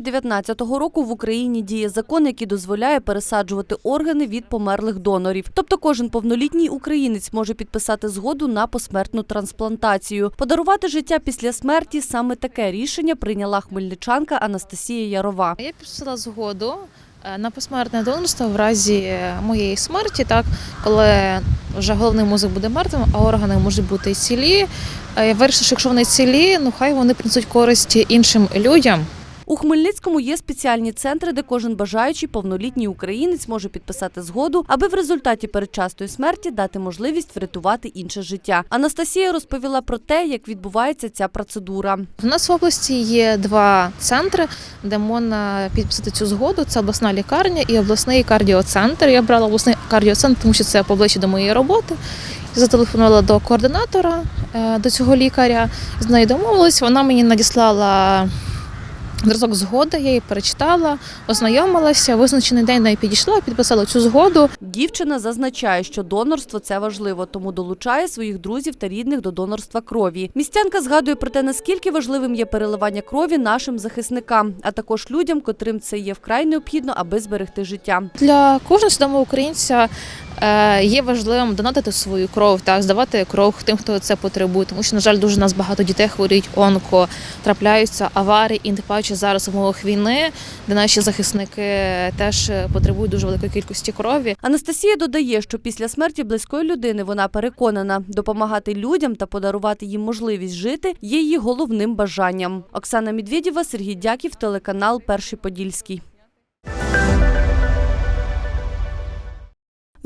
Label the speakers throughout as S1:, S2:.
S1: 2019 року в Україні діє закон, який дозволяє пересаджувати органи від померлих донорів. Тобто кожен повнолітній українець може підписати згоду на посмертну трансплантацію. Подарувати життя після смерті саме таке рішення прийняла хмельничанка Анастасія Ярова.
S2: Я підписала згоду е, на посмертне донорство в разі е, моєї смерті, так коли вже головний мозок буде мертвим, а органи можуть бути цілі. Е, Я вирішила, що якщо вони цілі, ну хай вони принесуть користь іншим людям.
S1: У Хмельницькому є спеціальні центри, де кожен бажаючий повнолітній українець може підписати згоду, аби в результаті передчасної смерті дати можливість врятувати інше життя. Анастасія розповіла про те, як відбувається ця процедура.
S2: У нас в області є два центри, де можна підписати цю згоду. Це обласна лікарня і обласний кардіоцентр. Я брала обласний кардіоцентр, тому що це поближче до моєї роботи. Зателефонувала до координатора е, до цього лікаря. З нею домовилась. Вона мені надіслала зразок згоди, я її перечитала, ознайомилася. Визначений день неї підійшла, підписала цю згоду.
S1: Дівчина зазначає, що донорство це важливо, тому долучає своїх друзів та рідних до донорства крові. Містянка згадує про те, наскільки важливим є переливання крові нашим захисникам, а також людям, котрим це є вкрай необхідно, аби зберегти життя.
S2: Для кожного свідомого українця є важливим донатити свою кров, так здавати кров тим, хто це потребує. Тому що, на жаль, дуже у нас багато дітей хворіють онко, трапляються аварії, і тим паче зараз в умовах війни, де наші захисники теж потребують дуже великої кількості крові.
S1: Анастасія додає, що після смерті близької людини вона переконана, допомагати людям та подарувати їм можливість жити є її головним бажанням. Оксана Медведєва, Сергій Дяків, телеканал Перший Подільський.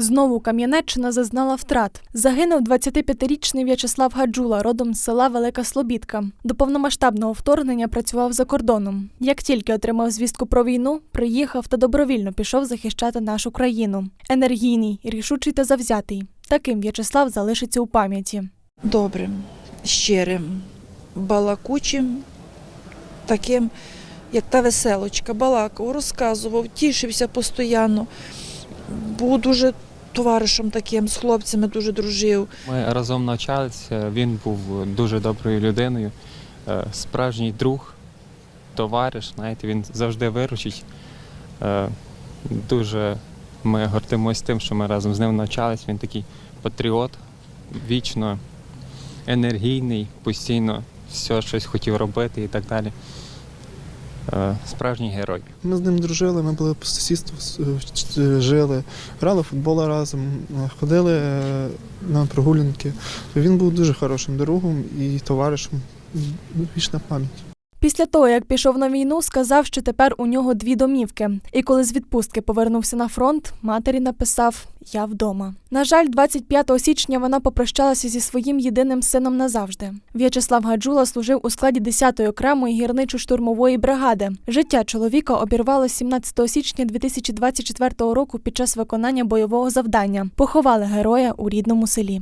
S3: Знову Кам'янеччина зазнала втрат. Загинув 25-річний В'ячеслав Гаджула, родом з села Велика Слобідка. До повномасштабного вторгнення працював за кордоном. Як тільки отримав звістку про війну, приїхав та добровільно пішов захищати нашу країну. Енергійний, рішучий та завзятий. Таким В'ячеслав залишиться у пам'яті.
S4: добрим, щирим, балакучим, таким, як та веселочка, балакав, розказував, тішився постійно. Був дуже товаришем таким, з хлопцями дуже дружив.
S5: Ми разом навчалися. Він був дуже доброю людиною, е, справжній друг, товариш. Знаєте, він завжди виручить. Е, Дуже ми гордимося тим, що ми разом з ним навчались. Він такий патріот, вічно енергійний, постійно все щось хотів робити і так далі. Е, Справжній герой.
S6: Ми з ним дружили, ми були по сусідству е, жили, грали в футбол разом, е, ходили е, на прогулянки. Він був дуже хорошим другом і товаришем. Вічна пам'ять.
S3: Після того, як пішов на війну, сказав, що тепер у нього дві домівки. І коли з відпустки повернувся на фронт, матері написав Я вдома. На жаль, 25 січня вона попрощалася зі своїм єдиним сином назавжди. В'ячеслав Гаджула служив у складі 10-ї окремої гірничо-штурмової бригади. Життя чоловіка обірвало 17 січня 2024 року під час виконання бойового завдання. Поховали героя у рідному селі.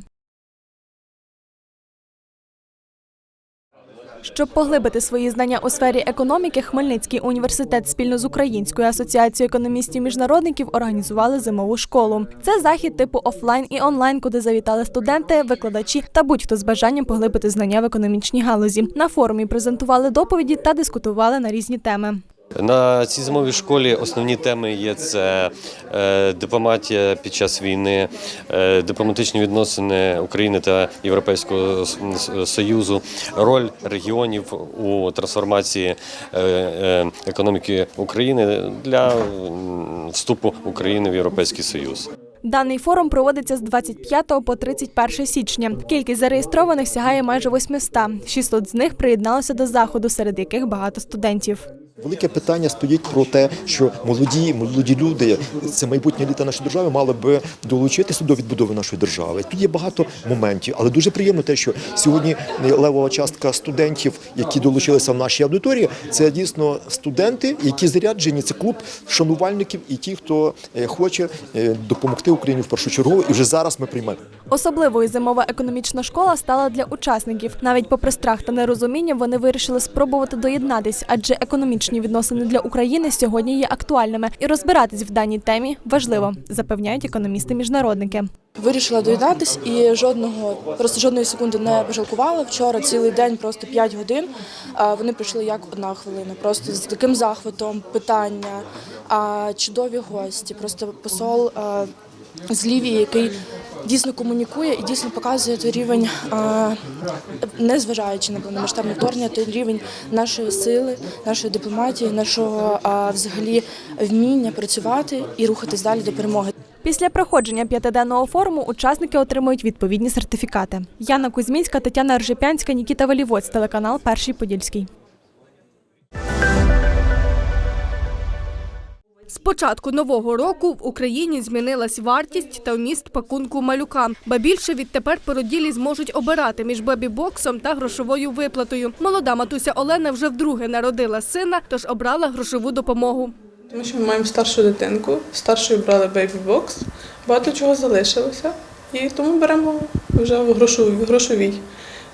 S3: Щоб поглибити свої знання у сфері економіки, Хмельницький університет спільно з Українською асоціацією економістів-міжнародників організували зимову школу. Це захід типу офлайн і онлайн, куди завітали студенти, викладачі та будь-хто з бажанням поглибити знання в економічній галузі. На форумі презентували доповіді та дискутували на різні теми.
S7: На цій зимовій школі основні теми є це е, дипломатія під час війни, е, дипломатичні відносини України та Європейського Союзу, роль регіонів у трансформації е, економіки України для вступу України в Європейський Союз.
S3: Даний форум проводиться з 25 по 31 січня. Кількість зареєстрованих сягає майже 800. 600 з них приєдналося до заходу, серед яких багато студентів.
S8: Велике питання стоїть про те, що молоді, молоді люди, це майбутнє літа нашої держави, мали би долучитися до відбудови нашої держави. Тут є багато моментів, але дуже приємно те, що сьогодні левова частка студентів, які долучилися в нашій аудиторії, це дійсно студенти, які заряджені. Це клуб шанувальників і ті, хто е, хоче е, допомогти Україні в першу чергу. І вже зараз ми приймемо.
S3: Особливою зимова економічна школа стала для учасників. Навіть попри страх та нерозуміння вони вирішили спробувати доєднатись, адже економічна дипломатичні відносини для України сьогодні є актуальними, і розбиратись в даній темі важливо, запевняють економісти-міжнародники.
S9: Вирішила доєднатись і жодного просто жодної секунди не пожалкувала. Вчора цілий день, просто 5 годин. Вони прийшли як одна хвилина. Просто з таким захватом, питання, а, чудові гості. Просто посол з Лівії, який дійсно комунікує і дійсно показує той рівень, а, незважаючи на повномасштабне вторгнення, той рівень нашої сили, нашої дипломатії, нашого взагалі вміння працювати і рухатись далі до перемоги.
S3: Після проходження п'ятиденного форуму учасники отримують відповідні сертифікати. Яна Кузьмінська, Тетяна Ржепянська, Нікіта Валівоць, телеканал Перший Подільський.
S10: З початку нового року в Україні змінилась вартість та вміст пакунку малюка. Ба більше відтепер породілі зможуть обирати між бебі-боксом та грошовою виплатою. Молода матуся Олена вже вдруге народила сина, тож обрала грошову допомогу.
S11: Тому що ми маємо старшу дитинку, старшою брали бейбі-бокс, багато чого залишилося, і тому беремо вже в грошовій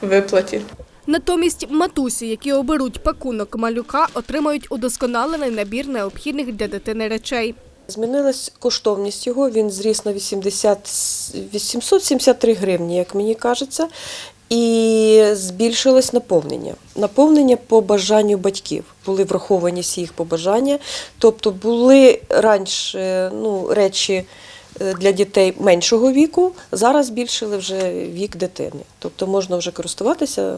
S11: виплаті.
S10: Натомість матусі, які оберуть пакунок малюка, отримають удосконалений набір необхідних для дитини речей.
S12: Змінилась коштовність його, він зріс на 80, 873 гривні, як мені кажеться, і збільшилось наповнення. Наповнення по бажанню батьків. Були враховані всі їх побажання. Тобто були раніше ну, речі е, для дітей меншого віку, зараз збільшили вже вік дитини. Тобто можна вже користуватися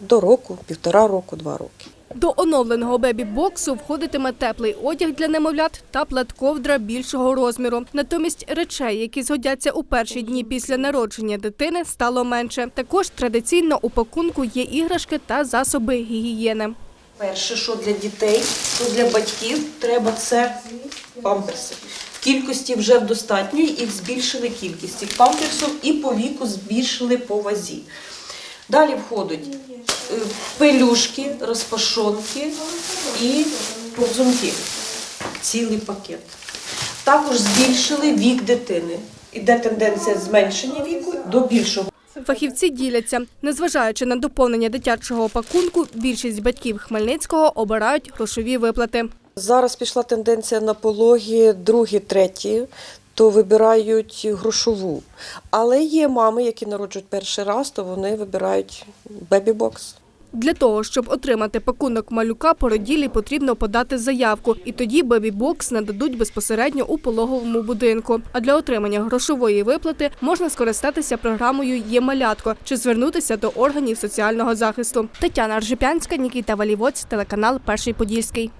S12: до року, півтора року, два роки.
S10: До оновленого бебі-боксу входитиме теплий одяг для немовлят та плед-ковдра більшого розміру. Натомість речей, які згодяться у перші дні після народження дитини, стало менше. Також традиційно у пакунку є іграшки та засоби гігієни.
S12: Перше, що для дітей, що для батьків треба це памперси. Кількості вже в достатньої, їх збільшили кількість цих памперсів і по віку збільшили по вазі. Далі входять е, пелюшки, розпашонки і повзунки. Цілий пакет. Також збільшили вік дитини. Іде тенденція зменшення віку до більшого.
S10: Фахівці діляться, незважаючи на доповнення дитячого пакунку, більшість батьків Хмельницького обирають грошові виплати.
S12: Зараз пішла тенденція на пологі другі, треті, то вибирають грошову. Але є мами, які народжують перший раз, то вони вибирають бебі-бокс.
S10: Для того, щоб отримати пакунок малюка, породілі потрібно подати заявку, і тоді бебі-бокс нададуть безпосередньо у пологовому будинку. А для отримання грошової виплати можна скористатися програмою «Є малятко» чи звернутися до органів соціального захисту. Тетяна Аржипянська, Нікіта Валівоць, телеканал Перший Подільський.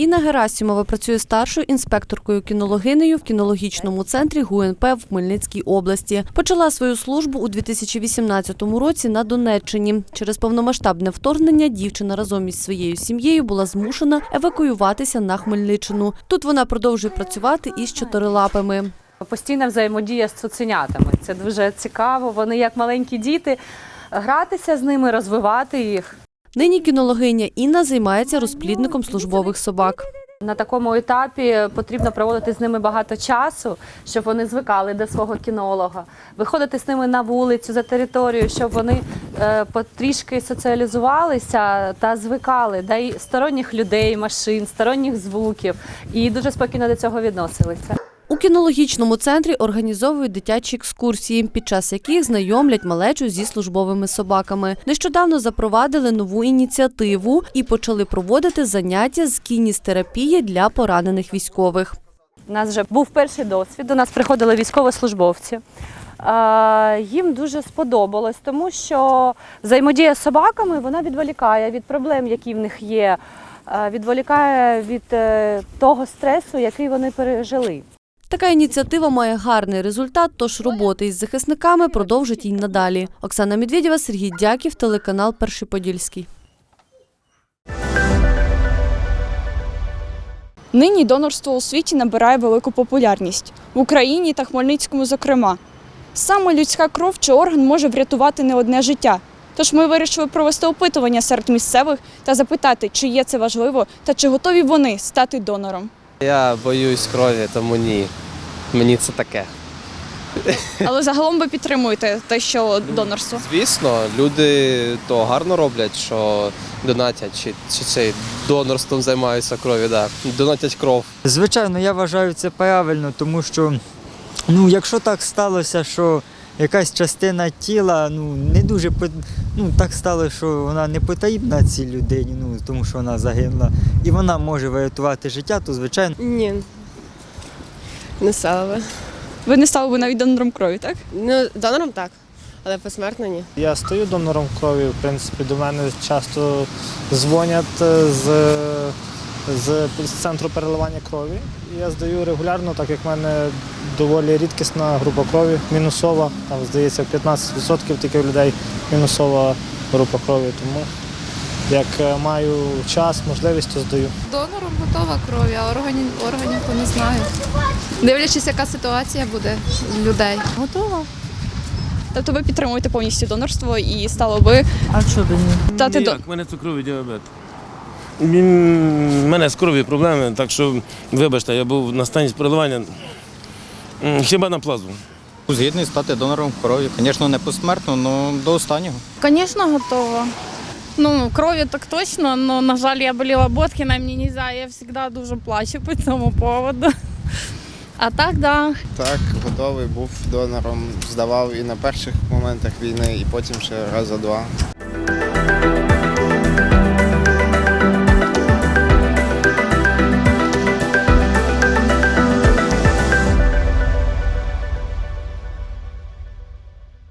S1: Інна Герасімова працює старшою інспекторкою кінологинею в кінологічному центрі ГУНП в Хмельницькій області. Почала свою службу у 2018 році на Донеччині. Через повномасштабне вторгнення дівчина разом із своєю сім'єю була змушена евакуюватися на Хмельниччину. Тут вона продовжує працювати із чотирилапими.
S13: Постійна взаємодія з цуценятами. Це дуже цікаво. Вони як маленькі діти, гратися з ними, розвивати їх.
S1: Нині кінологиня Інна займається розплідником службових собак.
S13: На такому етапі потрібно проводити з ними багато часу, щоб вони звикали до свого кінолога, виходити з ними на вулицю за територію, щоб вони е, потрішки соціалізувалися та звикали до й сторонніх людей, машин, сторонніх звуків і дуже спокійно до цього відносилися.
S1: Кінологічному центрі організовують дитячі екскурсії, під час яких знайомлять малечу зі службовими собаками. Нещодавно запровадили нову ініціативу і почали проводити заняття з кіністерапії для поранених військових.
S13: У нас вже був перший досвід. До нас приходили військовослужбовці. Їм дуже сподобалось, тому що взаємодія з собаками вона відволікає від проблем, які в них є, відволікає від е, того стресу, який вони пережили.
S1: Така ініціатива має гарний результат, тож роботи із захисниками продовжить і надалі. Оксана Медведєва, Сергій Дяків, телеканал Перший Подільський.
S14: Нині донорство у світі набирає велику популярність в Україні та Хмельницькому, зокрема. Саме людська кров чи орган може врятувати не одне життя. Тож ми вирішили провести опитування серед місцевих та запитати, чи є це важливо та чи готові вони стати донором.
S15: Я боюсь крові, тому ні. Мені це таке.
S14: Але загалом ви підтримуєте те, що донорство.
S15: Звісно, люди то гарно роблять, що донатять, чи, чи цей донорством займаються крові, да. донатять кров.
S9: Звичайно, я вважаю це правильно, тому що ну, якщо так сталося, що якась частина тіла ну, не дуже по- ну, так стало, що вона не потрібна цій людині, ну, тому що вона загинула, і вона може врятувати життя, то звичайно.
S16: Ні. Не стала би.
S14: Ви не стали би навіть донором крові, так?
S16: Ну, донором так, але посмертно ні.
S17: Я стою донором крові, в принципі, до мене часто дзвонять е, з, з, з центру переливання крові. Я здаю регулярно, так як в мене доволі рідкісна група крові, мінусова. Там, здається, 15% тільки людей мінусова група крові. Тому як е, маю час, можливість, то здаю.
S18: Донором готова крові, а органів, органів то не знаю. Дивлячись, яка ситуація буде в людей. Готова.
S14: Тобто ви підтримуєте повністю донорство і стало би
S9: А що би ні?
S14: дати до
S19: Ніяк, мене цукровий діабет. У мене з кров'ю проблеми, так що, вибачте, я був на стані переливання хіба на плазму.
S20: Згідний стати донором крові. Звісно, не посмертно, але до останнього.
S18: Звісно, готова. Ну, крові так точно, але, на жаль, я боліла Боткіна, мені не можна, я завжди дуже плачу по цьому поводу. А так, да.
S21: Так, готовий був донором, здавав і на перших моментах війни, і потім ще раз за два.